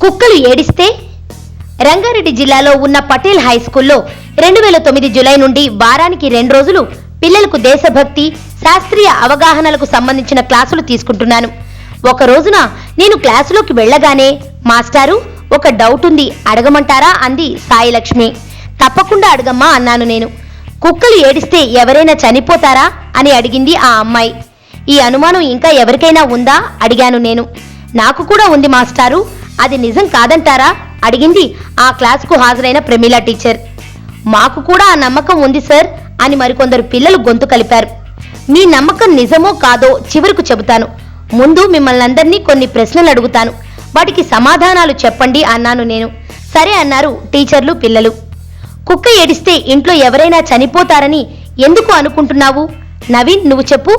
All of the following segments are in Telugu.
కుక్కలు ఏడిస్తే? రంగారెడ్డి జిల్లాలో ఉన్న పటేల్ హై స్కూల్లో రెండు వేల తొమ్మిది జులై నుండి వారానికి రెండు రోజులు పిల్లలకు దేశభక్తి శాస్త్రీయ అవగాహనలకు సంబంధించిన క్లాసులు తీసుకుంటున్నాను. ఒక రోజున నేను క్లాసులోకి వెళ్ళగానే మాస్టారు ఒక డౌట్ ఉంది అడగమంటారా? అంది సాయిలక్ష్మి. తప్పకుండా అడగమ్మా అన్నాను నేను. కుక్కలు ఏడిస్తే ఎవరైనా చనిపోతారా? అని అడిగింది ఆ అమ్మాయి. ఈ అనుమానం ఇంకా ఎవరికైనా ఉందా? అడిగాను నేను. నాకు కూడా ఉంది మాస్టారు. అది నిజం కాదంటారా? అడిగింది ఆ క్లాసుకు హాజరైన ప్రమీల టీచర్. మాకు కూడా ఆ నమ్మకం ఉంది సార్ అని మరికొందరు పిల్లలు గొంతు కలిపారు. మీ నమ్మకం నిజమో కాదో చివరకు చెబుతాను. ముందు మిమ్మల్ని అందరినీ కొన్ని ప్రశ్నలు అడుగుతాను. వాటికి సమాధానాలు చెప్పండి అన్నాను నేను. సరే అన్నారు టీచర్లు పిల్లలు. కుక్క ఏడిస్తే ఇంట్లో ఎవరైనా చనిపోతారని ఎందుకు అనుకుంటున్నావు? నవీన్ నువ్వు చెప్పు.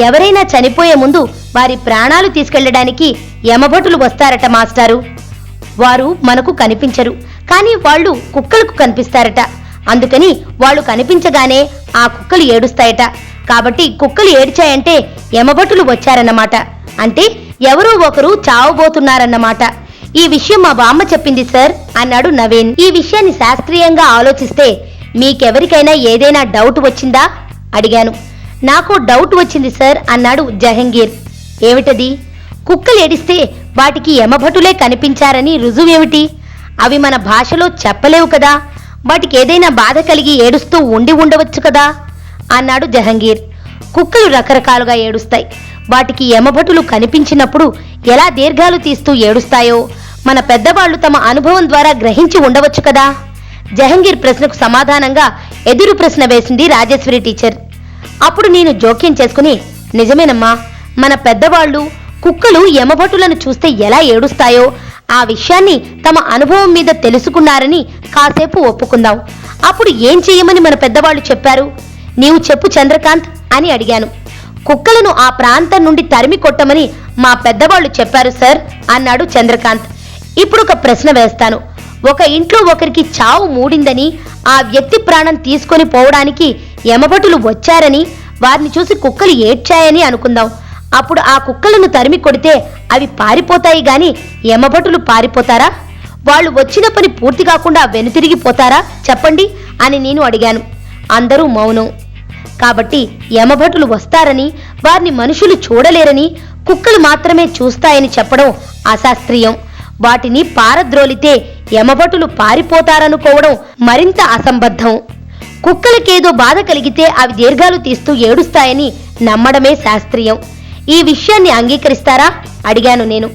ఎవరైనా చనిపోయే ముందు వారి ప్రాణాలు తీసుకెళ్ళడానికి యమభటులు వస్తారట మాస్టారు. వారు మనకు కనిపించరు కానీ వాళ్ళు కుక్కలకు కనిపిస్తారట. అందుకని వాళ్ళు కనిపించగానే ఆ కుక్కలు ఏడుస్తాయట. కాబట్టి కుక్కలు ఏడ్చాయంటే యమభటులు వచ్చారన్నమాట. అంటే ఎవరో ఒకరు చావబోతున్నారన్నమాట. ఈ విషయం మా బామ్మ చెప్పింది సార్ అన్నాడు నవీన్. ఈ విషయాన్ని శాస్త్రీయంగా ఆలోచిస్తే మీకెవరికైనా ఏదైనా డౌట్ వచ్చిందా? అడిగాను. నాకు డౌట్ వచ్చింది సార్ అన్నాడు జహంగీర్. ఏమిటది? కుక్కలేడిస్తే వాటికి యమభటులే కనిపించారని రుజువేమిటి? అవి మన భాషలో చెప్పలేవు కదా. వాటికి ఏదైనా బాధ కలిగి ఏడుస్తూ ఉండి ఉండవచ్చు కదా? అన్నాడు జహంగీర్. కుక్కలు రకరకాలుగా ఏడుస్తాయి. వాటికి యమభటులు కనిపించినప్పుడు ఎలా దీర్ఘాలు తీస్తూ ఏడుస్తాయో మన పెద్దవాళ్ళు తమ అనుభవం ద్వారా గ్రహించి ఉండవచ్చు కదా? జహంగీర్ ప్రశ్నకు సమాధానంగా ఎదురు ప్రశ్న వేసింది రాజేశ్వరి టీచర్. అప్పుడు నేను జోక్యం చేసుకుని నిజమేనమ్మా మన పెద్దవాళ్ళు కుక్కలు యమభటులను చూస్తే ఎలా ఏడుస్తాయో ఆ విషయాన్ని తమ అనుభవం మీద తెలుసుకున్నారని కాసేపు ఒప్పుకుందాం. అప్పుడు ఏం చేయమని మన పెద్దవాళ్ళు చెప్పారు? నీవు చెప్పు చంద్రకాంత్ అని అడిగాను. కుక్కలను ఆ ప్రాంతం నుండి తరిమి కొట్టమని మా పెద్దవాళ్ళు చెప్పారు సార్ అన్నాడు చంద్రకాంత్. ఇప్పుడు ఒక ప్రశ్న వేస్తాను. ఒక ఇంట్లో ఒకరికి చావు మూడిందని ఆ వ్యక్తి ప్రాణం తీసుకొని పోవడానికి యమభటులు వచ్చారని వారిని చూసి కుక్కలు ఏడ్చాయని అనుకుందాం. అప్పుడు ఆ కుక్కలను తరిమి కొడితే అవి పారిపోతాయి గాని యమభటులు పారిపోతారా? వాళ్ళు వచ్చిన పని పూర్తి కాకుండా వెనుతిరిగిపోతారా చెప్పండి అని నేను అడిగాను. అందరూ మౌనం. కాబట్టి యమభటులు వస్తారని వారిని మనుషులు చూడలేరని కుక్కలు మాత్రమే చూస్తాయని చెప్పడం అశాస్త్రీయం. వాటిని పారద్రోలితే యమభటులు పారిపోతారనుకోవడం మరింత అసంబద్ధం. కుక్కలకేదో బాధ కలిగితే అవి దీర్ఘాలు తీస్తూ ఏడుస్తాయని నమ్మడమే శాస్త్రీయం. ఈ విషయాన్ని అంగీకరిస్తారా? అడిగాను నేను.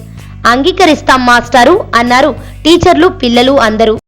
అంగీకరిస్తాం మాస్టారు అన్నారు. టీచర్లు పిల్లలు అందరూ.